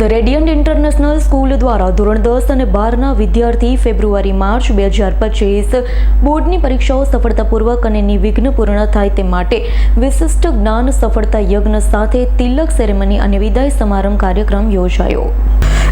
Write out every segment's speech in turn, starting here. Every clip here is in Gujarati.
ધ રેડિયન્ટ ઇન્ટરનેશનલ સ્કૂલ દ્વારા ધોરણ દસ અને બારના વિદ્યાર્થી ફેબ્રુઆરી, માર્ચ બે હજાર પચીસ બોર્ડની પરીક્ષાઓ સફળતાપૂર્વક અને નિવિઘ્ન પૂર્ણ થાય તે માટે વિશિષ્ટ જ્ઞાન, સફળતા, યજ્ઞ સાથે તિલક સેરેમની અને વિદાય સમારંભ કાર્યક્રમ યોજાયો.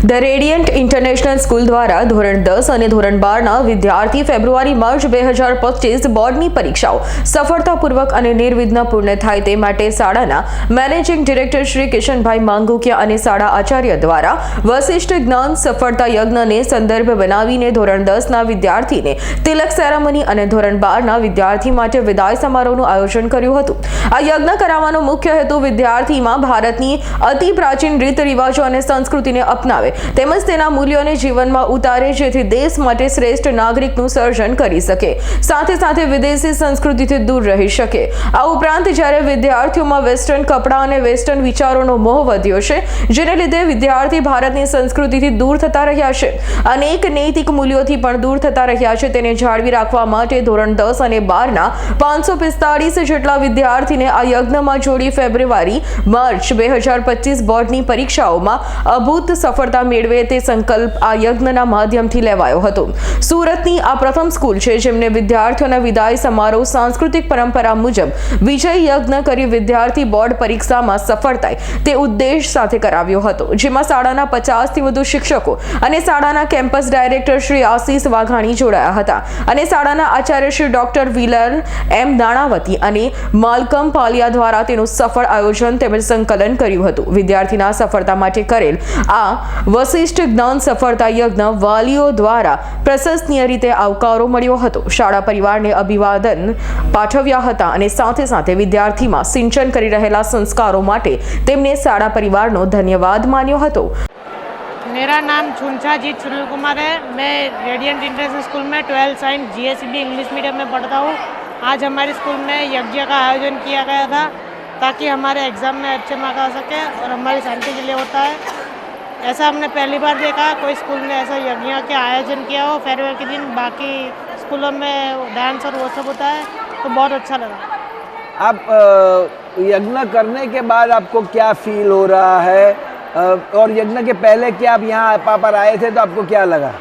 ધ રેડિયન્ટ ઇન્ટરનેશનલ સ્કૂલ દ્વારા ધોરણ દસ અને ધોરણ બારના વિદ્યાર્થી ફેબ્રુઆરી માર્ચ બે હજાર પચીસ બોર્ડની પરીક્ષાઓ સફળતાપૂર્વક અને નિર્વિઘ્ન પૂર્ણ થાય તે માટે શાળાના મેનેજિંગ ડિરેક્ટર શ્રી કિશનભાઈ માંગુકિયા અને શાળા આચાર્ય દ્વારા વશિષ્ઠ જ્ઞાન, સફળતા યજ્ઞને સંદર્ભ બનાવીને ધોરણ દસના વિદ્યાર્થીને તિલક સેરેમની અને ધોરણ બારના વિદ્યાર્થી માટે વિદાય સમારોહનું આયોજન કર્યું હતું. આ યજ્ઞ કરાવવાનો મુખ્ય હેતુ વિદ્યાર્થીમાં ભારતની અતિ પ્રાચીન રીત રિવાજો અને સંસ્કૃતિને અપનાવે તેમજ તેના મૂલ્યોને જીવનમાં ઉતારે જેથી દેશ માટે શ્રેષ્ઠ નાગરિકનું સર્જન કરી શકે. સાથે સાથે વિદેશી સંસ્કૃતિથી દૂર રહી શકે. આ ઉપરાંત જ્યારે વિદ્યાર્થીઓમાં વેસ્ટર્ન કપડાં અને વેસ્ટર્ન વિચારોનો મોહ વધ્યો છે, જેને લીધે વિદ્યાર્થી ભારતની સંસ્કૃતિથી દૂર થતા રહ્યા છે. અનેક નૈતિક મૂલ્યોથી પણ દૂર થતા રહ્યા છે. તેને જાળવી રાખવા માટે ધોરણ દસ અને બારના પાંચસો પિસ્તાળીસ જેટલા વિદ્યાર્થીને આ યજ્ઞમાં જોડી ફેબ્રુઆરી, માર્ચ બે હજાર પચીસ બોર્ડની પરીક્ષાઓમાં અભૂત સફળતા મેળવે તે સંકલ્પ આ યજ્ઞના માધ્યમથી લેવાયો હતો. સુરતની આ પ્રથમ સ્કૂલ છે જેમને વિદ્યાર્થીઓના વિદાય સમારોહ સાંસ્કૃતિક પરંપરા મુજબ વિજય યજ્ઞ કરી વિદ્યાર્થી બોર્ડ પરીક્ષામાં સફળ થાય તે ઉદ્દેશ સાથે કરાવ્યો હતો. જેમાં શાળાના પચાસથી વધુ શિક્ષકો અને શાળાના કેમ્પસ ડાયરેક્ટર શ્રી આશીષ વાઘાણી જોડાયા હતા અને શાળાના આચાર્ય શ્રી ડોક્ટર વિલર એમ દાણાવતી અને માલકમ પાલિયા દ્વારા તેનું સફળ આયોજન તેમજ સંકલન કર્યું હતું. વિદ્યાર્થીના સફળતા માટે કરેલ આ વશિષ્ઠ જ્ઞાન સફળતા યજ્ઞ વાલીઓ દ્વારા પ્રશંસનીય રીતે આવકારો મળ્યો હતો શાળા પરિવારને અભિવાદન પાઠવ્યા હતા અને સાથે સાથે વિદ્યાર્થીમાં સિંચન કરી રહેલા સંસ્કારો માટે તેમને શાળા પરિવારનો ધન્યવાદ માન્યો હતો मेरा नाम छुनछाजीत सुनील कुमार है मैं रेडियंट इंटरनेशनल स्कूल में ट्वेल्थ साइंस जी इंग्लिश मीडियम में पढ़ता हूँ आज हमारे स्कूल में यज्ञ का आयोजन किया गया था ताकि हमारे एग्ज़ाम में अच्छे मार्क आ सके और हमारी शांति के लिए होता है ऐसा हमने पहली बार देखा कोई स्कूल में ऐसा यज्ञ का आयोजन किया हो फेयरवेल के दिन बाकी स्कूलों में डांस और वो सब होता है तो बहुत अच्छा लगा। आप यज्ञ करने के बाद आपको क्या फील हो रहा है? और यज्ञ के पहले क्या आप यहाँ पा पर आए थे तो आपको क्या लगा?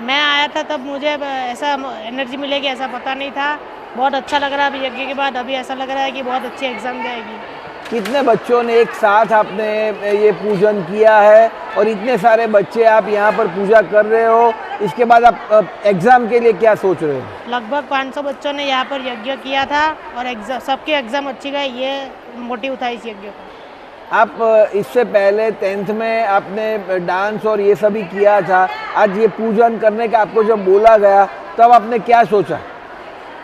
मैं आया था तब मुझे ऐसा एनर्जी मिलेगी ऐसा पता नहीं था। बहुत अच्छा लग रहा है अभी यज्ञ के बाद अभी ऐसा लग रहा है कि बहुत अच्छी एग्ज़ाम जाएगी। कितने बच्चों ने एक साथ आपने ये पूजन किया है और इतने सारे बच्चे आप यहाँ पर पूजा कर रहे हो। इसके बाद आप एग्ज़ाम के लिए क्या सोच रहे हो? लगभग 500 बच्चों ने यहाँ पर यज्ञ किया था और एग्ज़ाम सबके एग्ज़ाम अच्छी गए ये मोटिव था इस यज्ञ का। आप इससे पहले टेंथ में आपने डांस और ये सभी किया था। आज ये पूजन करने का आपको जब बोला गया तब आपने क्या सोचा?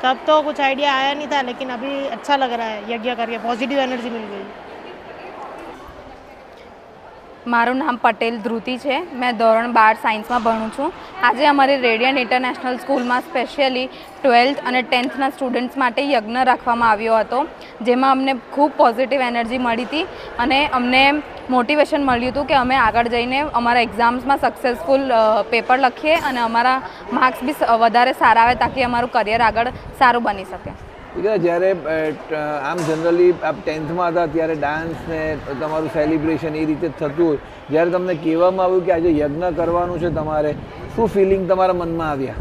तब तो कुछ आइडिया आया नहीं था लेकिन अभी अच्छा लग रहा है यज्ञ करके पॉजिटिव एनर्जी मिल गई મારું નામ પટેલ ધ્રુતિ છે મેં ધોરણ બાર સાયન્સમાં ભણું છું આજે અમારી રેડિયન્ટ ઇન્ટરનેશનલ સ્કૂલમાં સ્પેશિયલી ટ્વેલ્થ અને ટેન્થના સ્ટુડન્ટ્સ માટે યજ્ઞ રાખવામાં આવ્યો હતો જેમાં અમને ખૂબ પોઝિટિવ એનર્જી મળી હતી અને અમને મોટિવેશન મળ્યું હતું કે અમે આગળ જઈને અમારા એક્ઝામ્સમાં સક્સેસફુલ પેપર લખીએ અને અમારા માર્ક્સ બી વધારે સારા આવે તાકી અમારું કરિયર આગળ સારું બની શકે. જ્યારે આમ જનરલી આપ ટેન્થમાં હતા ત્યારે ડાન્સ ને તમારું સેલિબ્રેશન એ રીતે થતું હોય. જ્યારે તમને કહેવામાં આવ્યું કે આજે યજ્ઞ કરવાનું છે તમારે, શું ફિલિંગ તમારા મનમાં આવ્યા?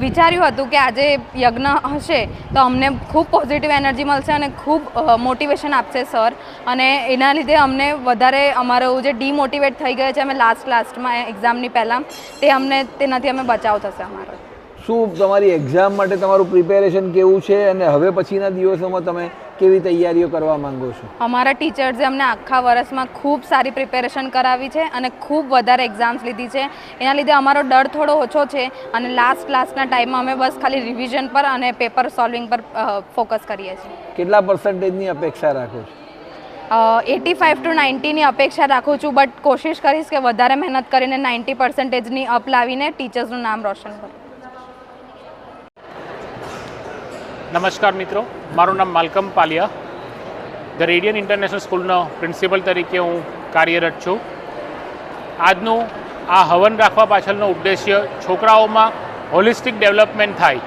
વિચાર્યું હતું કે આજે યજ્ઞ હશે તો અમને ખૂબ પોઝિટિવ એનર્જી મળશે અને ખૂબ મોટિવેશન આપશે સર અને એના લીધે અમને વધારે અમારું જે ડીમોટિવેટ થઈ ગયા છે અમે લાસ્ટ લાસ્ટમાં એક્ઝામની પહેલાં, તે અમને, તેનાથી અમે બચાવ થશે અમારો. શું તમારી એક્ઝામ માટે તમારું પ્રિપેરેશન કેવું છે અને હવે પછીના દિવસોમાં તમે કેવી તૈયારીઓ કરવા માંગો છો? અમારા ટીચર્સે અમને આખા વર્ષમાં ખૂબ સારી પ્રિપેરેશન કરાવી છે અને ખૂબ વધારે એક્ઝામ્સ લીધી છે. એના લીધે અમારો ડર થોડો ઓછો છે અને લાસ્ટ ક્લાસના ટાઈમમાં અમે બસ ખાલી રિવિઝન પર અને પેપર સોલ્વિંગ પર ફોકસ કરીએ છીએ. કેટલા પર્સન્ટેજની અપેક્ષા રાખો છો? એટી ફાઇવ ટુ નાઇન્ટીની અપેક્ષા રાખું છું બટ કોશિશ કરીશ કે વધારે મહેનત કરીને નાઇન્ટી પર્સન્ટેજની અપ લાવીને ટીચર્સનું નામ રોશન કરું. નમસ્કાર મિત્રો, મારું નામ Malcolm Paliya. The Radiant International સ્કૂલનો પ્રિન્સિપલ તરીકે હું કાર્યરત છું. આજનું આ હવન રાખવા પાછળનો ઉદ્દેશ્ય છોકરાઓમાં હોલિસ્ટિક ડેવલપમેન્ટ થાય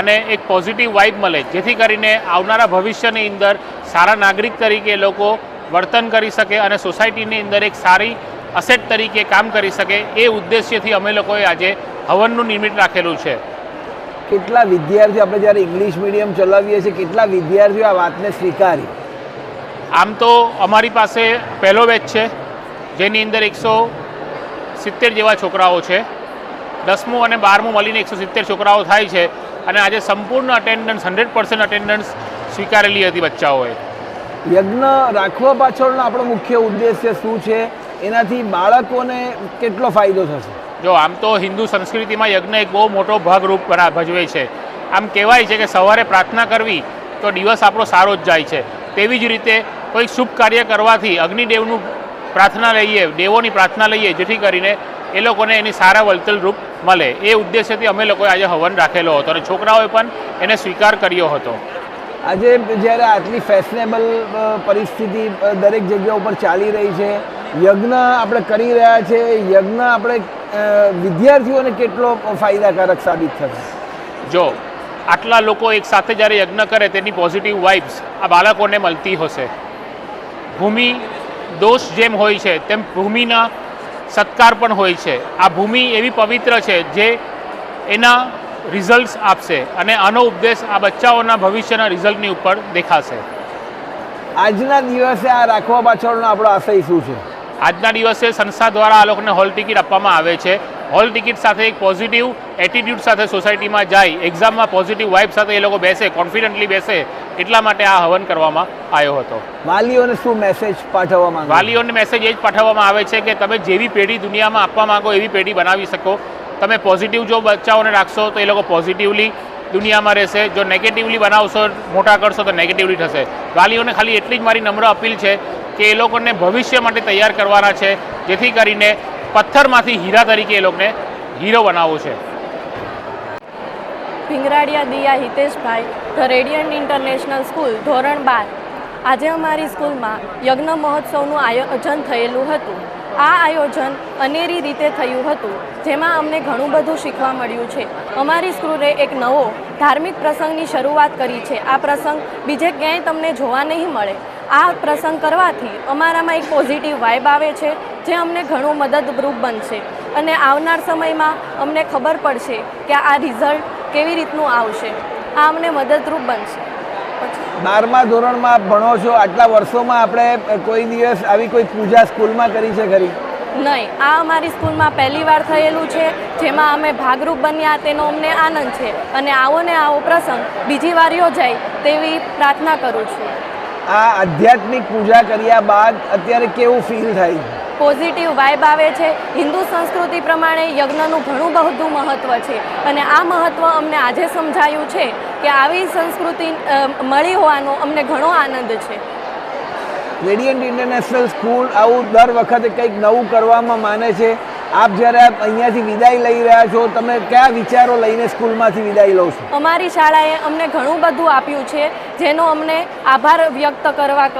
અને એક પોઝિટિવ વાઇબ મળે, જેથી કરીને આવનારા ભવિષ્યની અંદર સારા નાગરિક તરીકે લોકો વર્તન કરી શકે અને સોસાયટીની અંદર એક સારી અસેટ તરીકે કામ કરી શકે એ ઉદ્દેશ્યથી અમે લોકોએ આજે હવનનું નિર્મિત રાખેલું છે. કેટલા વિદ્યાર્થીઓ આપણે જ્યારે ઇંગ્લિશ મીડિયમ ચલાવીએ છીએ કેટલા વિદ્યાર્થીઓ આ વાતને સ્વીકારી? આમ તો અમારી પાસે પહેલો બેચ છે જેની અંદર એકસો સિત્તેર જેવા છોકરાઓ છે. દસમું અને બારમું મળીને એકસો સિત્તેર છોકરાઓ થાય છે અને આજે સંપૂર્ણ અટેન્ડન્સ હંડ્રેડ પર્સન્ટ અટેન્ડન્સ સ્વીકારેલી હતી બચ્ચાઓએ. યજ્ઞ રાખવા પાછળનો આપણો મુખ્ય ઉદ્દેશ્ય શું છે? એનાથી બાળકોને કેટલો ફાયદો થશે? જો આમ તો હિન્દુ સંસ્કૃતિમાં યજ્ઞ એક બહુ મોટો ભાગરૂપ ભજવે છે. આમ કહેવાય છે કે સવારે પ્રાર્થના કરવી તો દિવસ આપણો સારો જ જાય છે. તેવી જ રીતે કોઈ શુભ કાર્ય કરવાથી અગ્નિદેવનું પ્રાર્થના લઈએ, દેવોની પ્રાર્થના લઈએ, જેથી કરીને એ લોકોને એની સારા વલતલ રૂપ મળે. એ ઉદ્દેશ્યથી અમે લોકોએ આજે હવન રાખેલો હતો અને છોકરાઓએ પણ એને સ્વીકાર કર્યો હતો. આજે જ્યારે આટલી ફેશનેબલ પરિસ્થિતિ દરેક જગ્યા ઉપર ચાલી રહી છે, યજ્ઞ આપણે કરી રહ્યા છે, યજ્ઞ આપણે વિદ્યાર્થીઓને કેટલો ફાયદાકારક સાબિત થશે? જો આટલા લોકો એક સાથે જ્યારે યજ્ઞ કરે તેની પોઝિટિવ વાઇબ્સ આ બાળકોને મળતી હશે. ભૂમિ દોષ જેમ હોય છે તેમ ભૂમિના સત્કાર પણ હોય છે. આ ભૂમિ એવી પવિત્ર છે જે એના રિઝલ્ટ્સ આપશે અને આનો ઉપદેશ આ બચ્ચાઓના ભવિષ્યના રિઝલ્ટની ઉપર દેખાશે. આજના દિવસે આ રાખવા પાછળનો આપણો આશય શું છે? આજના દિવસે સંસ્થા દ્વારા આ લોકોને હોલ ટિકિટ આપવામાં આવે છે. હોલ ટિકિટ સાથે એક પોઝિટિવ એટીટ્યૂડ સાથે સોસાયટીમાં જાય એક્ઝામમાં પોઝિટિવ વાઇબ સાથે એ લોકો બેસે કોન્ફિડન્ટલી બેસે એટલા માટે આ હવન કરવામાં આવ્યો હતો. વાલીઓને શું મેસેજ પાઠવવામાં વાલીઓને મેસેજ એ જ પાઠવવામાં આવે છે કે તમે જેવી પેઢી દુનિયામાં આપવા માંગો એવી પેઢી બનાવી શકો. તમે પોઝિટિવ જો બચ્ચાઓને રાખશો તો એ લોકો પોઝિટિવલી દુનિયામાં રહેશે. જો નેગેટિવલી બનાવશો મોટા કરશો તો નેગેટિવલી થશે. વાલીઓને ખાલી એટલી જ મારી નમ્ર અપીલ છે કે એ લોકોને ભવિષ્ય માટે તૈયાર કરવાના છે. જેથી કરીને પથ્થરમાંથી હીરા તરીકે એ લોકોને હીરો બનાવવો છે. Bhingradiya Diya Hiteshbhai, the Radiant International School, ધોરણ બાર. આજે અમારી સ્કૂલમાં યજ્ઞ મહોત્સવનું આયોજન થયેલું હતું. આ આયોજન અનેરી રીતે થયું હતું, જેમાં અમને ઘણું બધું શીખવા મળ્યું છે. અમારી સ્કૂલે એક નવો ધાર્મિક પ્રસંગની શરૂઆત કરી છે. આ પ્રસંગ બીજે ક્યાંય તમને જોવા નહીં મળે. આ પ્રસંગ કરવાથી અમારામાં એક પોઝિટિવ વાઇબ આવે છે જે અમને ઘણું મદદરૂપ બનશે. અને આવનાર સમયમાં અમને ખબર પડશે કે આ રિઝલ્ટ કેવી રીતનું આવશે. આ અમને મદદરૂપ બનશે. બારમા ધોરણમાં ભણો છો આટલા વર્ષોમાં આપણે કોઈ દિવસ આવી કોઈ પૂજા સ્કૂલમાં કરી છે ખરી? નહીં આ અમારી સ્કૂલમાં પહેલી વાર થયેલું છે જેમાં અમે ભાગરૂપ બન્યા તેનો અમને આનંદ છે. અને આવો ને આવો પ્રસંગ બીજી વાર યોજાય તેવી પ્રાર્થના કરું છું. આ આધ્યાત્મિક પૂજા કર્યા બાદ અત્યારે કેવું ફીલ થાય છે? પોઝિટિવ વાઇબ આવે છે. હિન્દુ સંસ્કૃતિ પ્રમાણે યજ્ઞનું ઘણું બધું મહત્ત્વ છે. અને આ મહત્ત્વ અમને આજે સમજાયું છે કે આવી સંસ્કૃતિ મળી હોવાનો અમને ઘણો આનંદ છે. રેડિયન્ટ ઇન્ટરનેશનલ સ્કૂલ આવું દર વખતે કંઈક નવું કરવામાં માને છે. આપ જ્યારે અહીંયાથી વિદાય લઈ રહ્યા છો, તમે કયા વિચારો લઈને સ્કૂલમાંથી વિદાય લો છો? અમારી શાળાએ અમને ઘણું બધું આપ્યું છે, જેનો અમને આભાર વ્યક્ત કરવા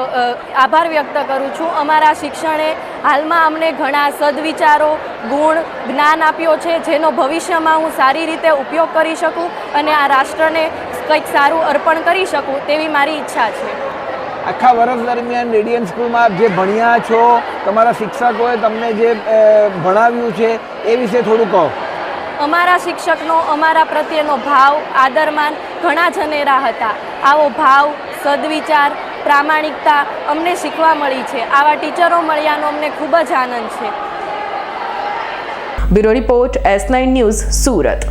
આભાર વ્યક્ત કરું છું. અમારા શિક્ષણે હાલમાં અમને ઘણા સદવિચારો, ગુણ, જ્ઞાન આપ્યો છે, જેનો ભવિષ્યમાં હું સારી રીતે ઉપયોગ કરી શકું અને આ રાષ્ટ્રને કંઈક સારું અર્પણ કરી શકું તેવી મારી ઈચ્છા છે. આખા વર્ષ દરમિયાન રેડિયન સ્કૂલમાં આપ જે ભણ્યા છો તમારા શિક્ષકોએ તમને જે ભણાવ્યું છે એ વિશે થોડું કહો. અમારા શિક્ષકનો અમારા પ્રત્યેનો ભાવ આદરમાન ઘણા જનેરા હતા. આવો ભાવ સદવિચાર પ્રામાણિકતા અમને શીખવા મળી છે. આવા ટીચરો મળ્યાનો અમને ખૂબ જ આનંદ છે. Bureau report S nine news Surat.